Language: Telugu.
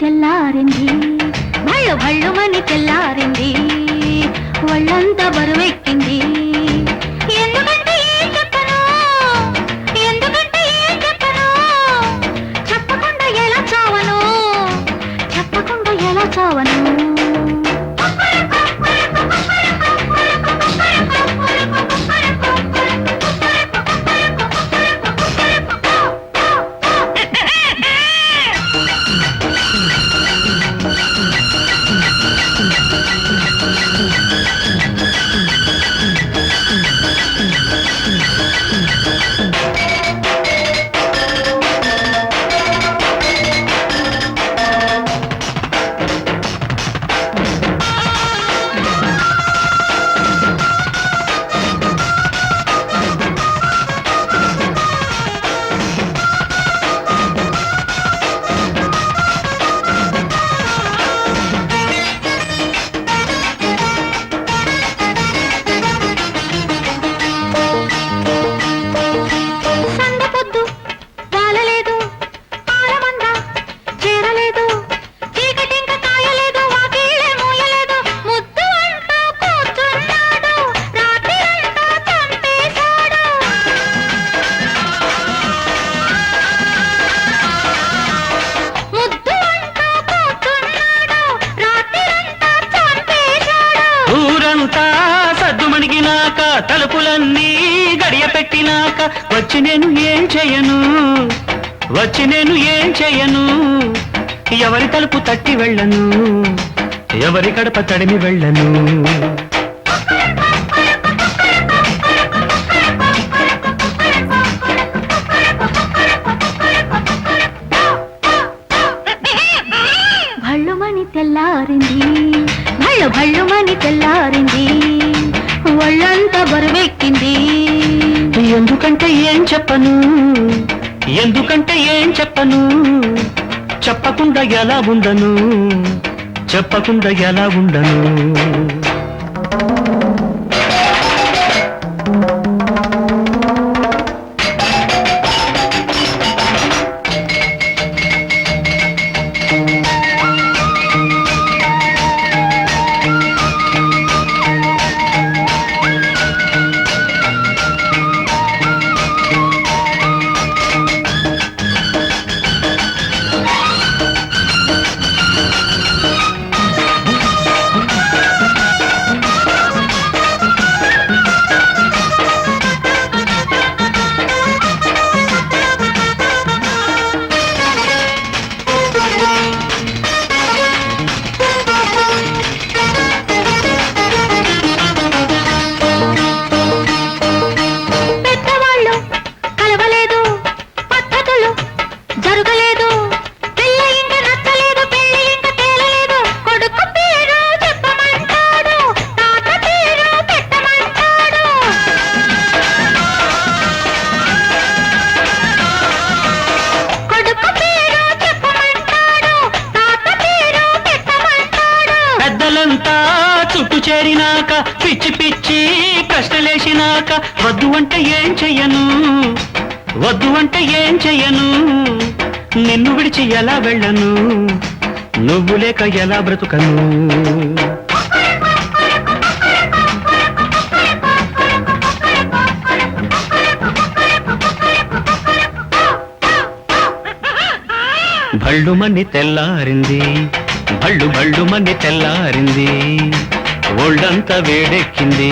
తెల్లారింది భయ భళ్ళుమని తెల్లారింది ఒళ్ళంతా బరువెక్కింది పెట్టినాక వచ్చి నేను ఏం చేయను? వచ్చి నేను ఏం చేయను? ఎవరి తలుపు తట్టి వెళ్ళను? ఎవరి కడప తడిమి వెళ్ళను? ఎందుకంటే ఏం చెప్పను? ఎందుకంటే ఏం చెప్పను? చెప్పకుండా ఎలా ఉండను? చెప్పకుండా ఎలా ఉండను? పిచ్చి పిచ్చి ప్రశ్నలేసినాక వద్దు అంటే ఏం చెయ్యను? వద్దు అంటే ఏం చెయ్యను? నిన్ను విడిచి ఎలా వెళ్ళను? నువ్వు లేక ఎలా బ్రతుకను? భళ్ళుమని తెల్లారింది భళ్ళు భళ్ళుమని తెల్లారింది. ఒళ్ళంతా వేడెక్కింది.